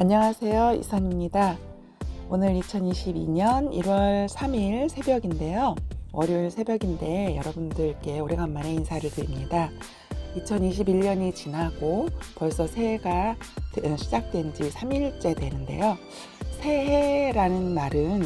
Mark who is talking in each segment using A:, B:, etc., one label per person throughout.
A: 안녕하세요. 이선입니다. 오늘 2022년 1월 3일 새벽인데요. 월요일 새벽인데 여러분들께 오래간만에 인사를 드립니다. 2021년이 지나고 벌써 새해가 시작된 지 3일째 되는데요. 새해라는 말은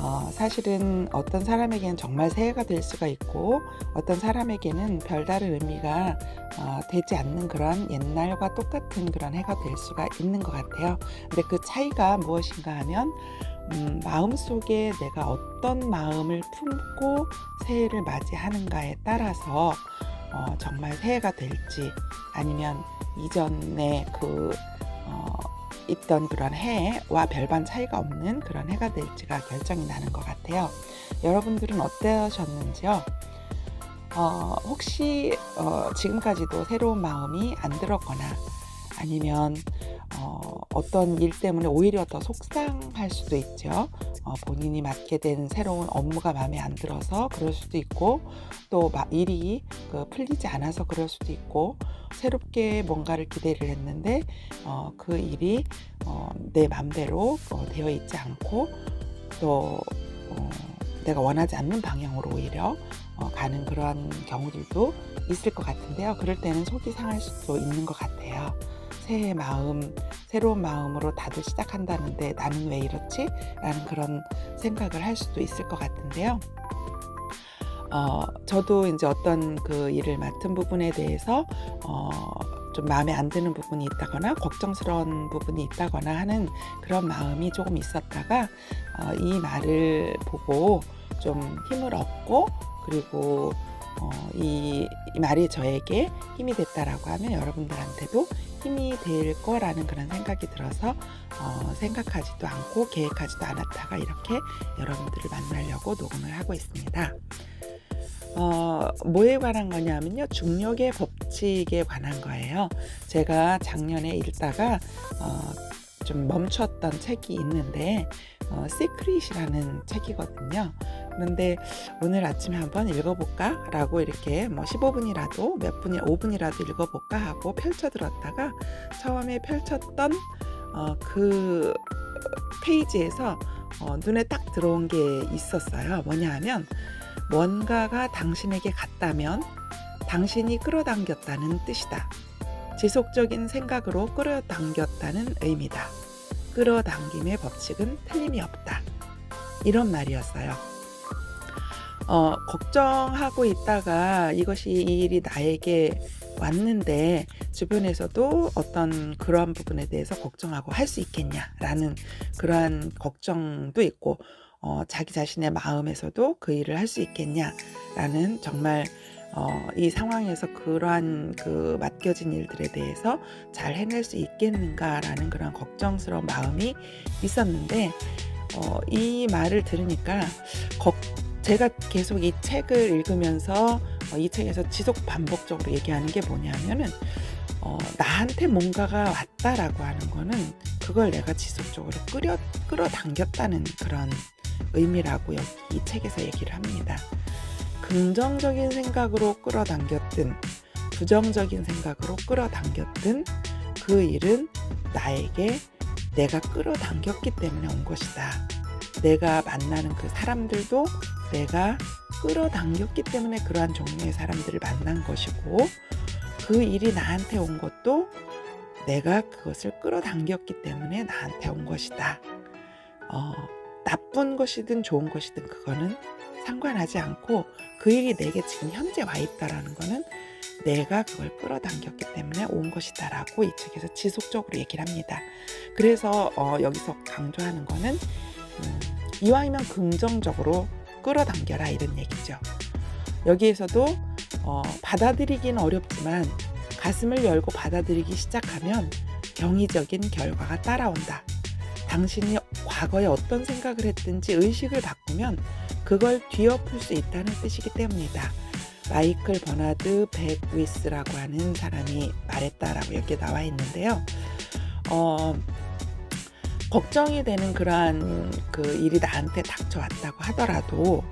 A: 어, 사실은 어떤 사람에게는 정말 새해가 될 수가 있고 어떤 사람에게는 별다른 의미가 어, 되지 않는 그런 옛날과 똑같은 그런 해가 될 수가 있는 것 같아요. 근데 그 차이가 무엇인가 하면 음, 마음 속에 내가 어떤 마음을 품고 새해를 맞이하는가에 따라서 어, 정말 새해가 될지 아니면 이전에 그 어, 있던 그런 해와 별반 차이가 없는 그런 해가 될지가 결정이 나는 것 같아요. 여러분들은 어떠셨는지요? 어, 혹시 어, 지금까지도 새로운 마음이 안 들었거나 아니면 어, 어떤 일 때문에 오히려 더 속상할 수도 있죠. 어, 본인이 맡게 된 새로운 업무가 마음에 안 들어서 그럴 수도 있고 또 마- 일이 그 풀리지 않아서 그럴 수도 있고 새롭게 뭔가를 기대를 했는데 어, 그 일이 어, 내 맘대로 어, 되어 있지 않고 또 어, 내가 원하지 않는 방향으로 오히려 어, 가는 그런 경우들도 있을 것 같은데요. 그럴 때는 속이 상할 수도 있는 것 같아요. 새해 마음, 새로운 마음으로 다들 시작한다는데 나는 왜 이렇지? 라는 그런 생각을 할 수도 있을 것 같은데요. 어, 저도 이제 어떤 그 일을 맡은 부분에 대해서 어, 좀 마음에 안 드는 부분이 있다거나 걱정스러운 부분이 있다거나 하는 그런 마음이 조금 있었다가 어, 이 말을 보고 좀 힘을 얻고 그리고 어, 이, 이 말이 저에게 힘이 됐다라고 하면 여러분들한테도 힘이 될 거라는 그런 생각이 들어서 어, 생각하지도 않고 계획하지도 않았다가 이렇게 여러분들을 만나려고 녹음을 하고 있습니다. 어, 뭐에 관한 거냐면요. 중력의 법칙에 관한 거예요. 제가 작년에 읽다가 어, 좀 멈췄던 책이 있는데 어, 시크릿이라는 책이거든요. 그런데 오늘 아침에 한번 읽어볼까? 라고 이렇게 뭐 15분이라도 몇 분이 5분이라도 읽어볼까 하고 펼쳐들었다가 처음에 펼쳤던 어, 그 페이지에서 어, 눈에 딱 들어온 게 있었어요. 뭐냐 하면 뭔가가 당신에게 갔다면 당신이 끌어당겼다는 뜻이다. 지속적인 생각으로 끌어당겼다는 의미다. 끌어당김의 법칙은 틀림이 없다. 이런 말이었어요. 어, 걱정하고 있다가 이것이 이 일이 나에게 왔는데 주변에서도 어떤 그러한 부분에 대해서 걱정하고 할 수 있겠냐라는 그러한 걱정도 있고 어, 자기 자신의 마음에서도 그 일을 할 수 있겠냐라는 정말 어, 이 상황에서 그러한 그 맡겨진 일들에 대해서 잘 해낼 수 있겠는가라는 그런 걱정스러운 마음이 있었는데 어, 이 말을 들으니까 걱, 제가 계속 이 책을 읽으면서 어, 이 책에서 지속 반복적으로 얘기하는 게 뭐냐면은 어, 나한테 뭔가가 왔다라고 하는 거는 그걸 내가 지속적으로 끌어 끌어당겼다는 그런 의미라고 여기 이 책에서 얘기를 합니다. 긍정적인 생각으로 끌어당겼든 부정적인 생각으로 끌어당겼든 그 일은 나에게 내가 끌어당겼기 때문에 온 것이다. 내가 만나는 그 사람들도 내가 끌어당겼기 때문에 그러한 종류의 사람들을 만난 것이고 그 일이 나한테 온 것도 내가 그것을 끌어당겼기 때문에 나한테 온 것이다. 어, 나쁜 것이든 좋은 것이든 그거는 상관하지 않고 그 일이 내게 지금 현재 와 있다라는 거는 내가 그걸 끌어당겼기 때문에 온 것이다라고 이 책에서 지속적으로 얘기를 합니다. 그래서 어, 여기서 강조하는 거는 음, 이왕이면 긍정적으로 끌어당겨라 이런 얘기죠. 여기에서도 어, 받아들이기는 어렵지만 가슴을 열고 받아들이기 시작하면 경이적인 결과가 따라온다. 당신이 과거에 어떤 생각을 했든지 의식을 바꾸면 그걸 뒤엎을 수 있다는 뜻이기 때문이다. 마이클 버나드 백위스라고 하는 사람이 말했다라고 여기에 나와 있는데요. 어, 걱정이 되는 그러한 그 일이 나한테 닥쳐왔다고 하더라도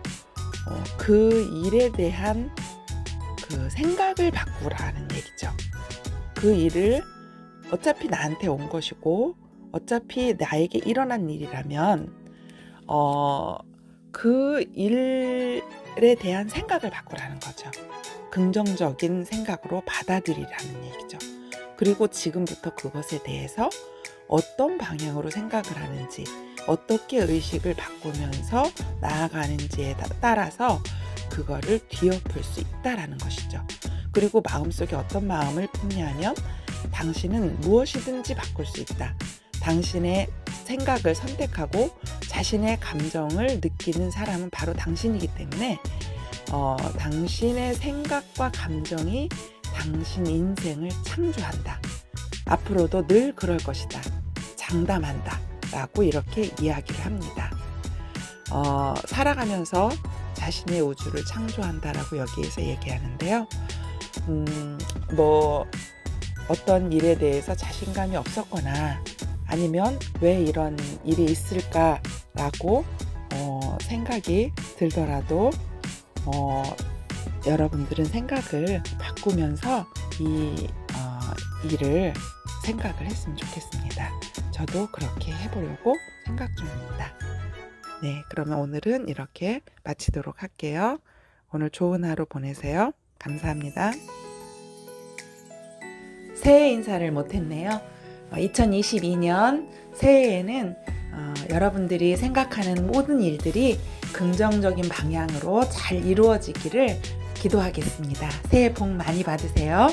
A: 어, 그 일에 대한 그 생각을 바꾸라는 얘기죠. 그 일을 어차피 나한테 온 것이고 어차피 나에게 일어난 일이라면 어, 그 일에 대한 생각을 바꾸라는 거죠. 긍정적인 생각으로 받아들이라는 얘기죠. 그리고 지금부터 그것에 대해서 어떤 방향으로 생각을 하는지, 어떻게 의식을 바꾸면서 나아가는지에 따- 따라서 그거를 뒤엎을 수 있다라는 것이죠. 그리고 마음속에 어떤 마음을 품냐면 당신은 무엇이든지 바꿀 수 있다. 당신의 생각을 선택하고 자신의 감정을 느끼는 사람은 바로 당신이기 때문에 어, 당신의 생각과 감정이 당신 인생을 창조한다. 앞으로도 늘 그럴 것이다. 장담한다. 라고 이렇게 이야기를 합니다. 어, 살아가면서 자신의 우주를 창조한다라고 여기에서 얘기하는데요. 음, 뭐, 어떤 일에 대해서 자신감이 없었거나 아니면 왜 이런 일이 있을까라고 어, 생각이 들더라도 어, 여러분들은 생각을 바꾸면서 이 어, 일을 생각을 했으면 좋겠습니다. 저도 그렇게 해보려고 생각 중입니다. 네, 그러면 오늘은 이렇게 마치도록 할게요. 오늘 좋은 하루 보내세요. 감사합니다. 새해 인사를 못했네요. 2022년 새해에는 어, 여러분들이 생각하는 모든 일들이 긍정적인 방향으로 잘 이루어지기를 기도하겠습니다. 새해 복 많이 받으세요.